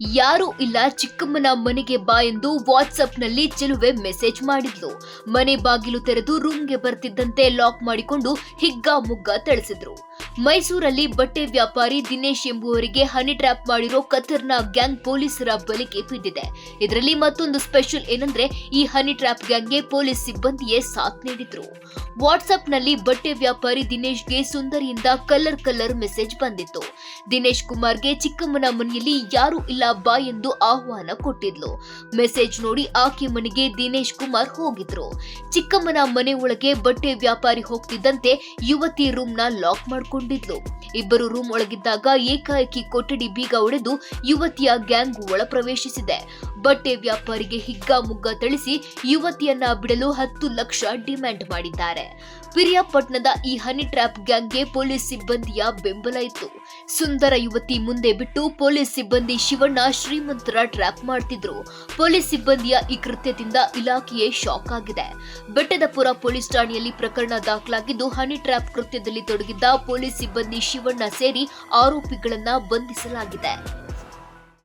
ಯಾರೂ ಇಲ್ಲ ಚಿಕ್ಕಮ್ಮನ ಮನೆಗೆ ಬಾ ಎಂದು ವಾಟ್ಸ್ಆಪ್ನಲ್ಲಿ ಚೆಲುವೆ ಮೆಸೇಜ್ ಮಾಡಿದ್ಲು. ಮನೆ ಬಾಗಿಲು ತೆರೆದು ರೂಮ್ಗೆ ಬರ್ತಿದ್ದಂತೆ ಲಾಕ್ ಮಾಡಿಕೊಂಡು ಹಿಗ್ಗ ಮುಗ್ಗ ಥಳಿಸಿದ್ರು. ಮೈಸೂರಲ್ಲಿ ಬಟ್ಟೆ ವ್ಯಾಪಾರಿ ದಿನೇಶ್ ಎಂಬುವರಿಗೆ ಹನಿ ಟ್ರ್ಯಾಪ್ ಮಾಡಿರೋ ಕತರ್ನ ಗ್ಯಾಂಗ್ ಪೊಲೀಸರ ಬಲಿಗೆ ಬಿದ್ದಿದೆ. ಇದರಲ್ಲಿ ಮತ್ತೊಂದು ಸ್ಪೆಷಲ್ ಏನಂದ್ರೆ, ಈ ಹನಿ ಟ್ರ್ಯಾಪ್ ಗ್ಯಾಂಗ್ಗೆ ಪೊಲೀಸ್ ಸಿಬ್ಬಂದಿಯೇ ಸಾಥ್ ನೀಡಿದ್ರು. ವಾಟ್ಸ್ಆಪ್ನಲ್ಲಿ ಬಟ್ಟೆ ವ್ಯಾಪಾರಿ ದಿನೇಶ್ಗೆ ಸುಂದರಿಯಿಂದ ಕಲರ್ ಕಲರ್ ಮೆಸೇಜ್ ಬಂದಿತ್ತು. ದಿನೇಶ್ ಕುಮಾರ್ಗೆ ಚಿಕ್ಕಮ್ಮನ ಮನೆಯಲ್ಲಿ ಯಾರು ಇಲ್ಲ ಬಾ ಎಂದು ಆಹ್ವಾನ ಕೊಟ್ಟಿದ್ಲು. ಮೆಸೇಜ್ ನೋಡಿ ಆಕೆ ಮನೆಗೆ ದಿನೇಶ್ ಕುಮಾರ್ ಹೋಗಿದ್ರು. ಚಿಕ್ಕಮ್ಮನ ಮನೆ ಒಳಗೆ ಬಟ್ಟೆ ವ್ಯಾಪಾರಿ ಹೋಗ್ತಿದ್ದಂತೆ ಯುವತಿ ರೂಮ್ ಲಾಕ್ ಲಾಕ್ ಮಾಡ್ಕೊಂಡಿದ್ಲು ಇಬ್ಬರು ರೂಮ್ ಒಳಗಿದ್ದಾಗ ಏಕಾಏಕಿ ಕೊಠಡಿ ಬೀಗ ಒಡೆದು ಯುವತಿಯ ಗ್ಯಾಂಗ್ ಒಳ ಪ್ರವೇಶಿಸಿದೆ. ಬಟ್ಟೆ ವ್ಯಾಪಾರಿಗೆ ಹಿಗ್ಗ ಮುಗ್ಗ ಥಳಿಸಿ ಯುವತಿಯನ್ನ ಬಿಡಲು ಹತ್ತು ಲಕ್ಷ ಡಿಮ್ಯಾಂಡ್ ಮಾಡಿದ್ದಾರೆ. ಪಿರಿಯಾಪಟ್ಟಣದ ಈ ಹನಿ ಟ್ರ್ಯಾಪ್ ಗ್ಯಾಂಗ್ಗೆ ಪೊಲೀಸ್ ಸಿಬ್ಬಂದಿಯ ಬೆಂಬಲ ಇತ್ತು. ಸುಂದರ ಯುವತಿ ಮುಂದೆ ಬಿಟ್ಟು ಪೊಲೀಸ್ ಸಿಬ್ಬಂದಿ ಶಿವಣ್ಣ ಶ್ರೀಮಂತರ ಟ್ರ್ಯಾಪ್ ಮಾಡ್ತಿದ್ರು. ಪೊಲೀಸ್ ಸಿಬ್ಬಂದಿಯ ಈ ಕೃತ್ಯದಿಂದ ಇಲಾಖೆಯೇ ಶಾಕ್ ಆಗಿದೆ. ಬೆಟ್ಟದಪುರ ಪೊಲೀಸ್ ಠಾಣೆಯಲ್ಲಿ ಪ್ರಕರಣ ದಾಖಲಾಗಿದ್ದು ಹನಿ ಟ್ರ್ಯಾಪ್ ಕೃತ್ಯದಲ್ಲಿ ತೊಡಗಿದ್ದ ಪೊಲೀಸ್ ಸಿಬ್ಬಂದಿ ಶಿವಣ್ಣ ಸೇರಿ ಆರೋಪಿಗಳನ್ನ ಬಂಧಿಸಲಾಗಿದೆ.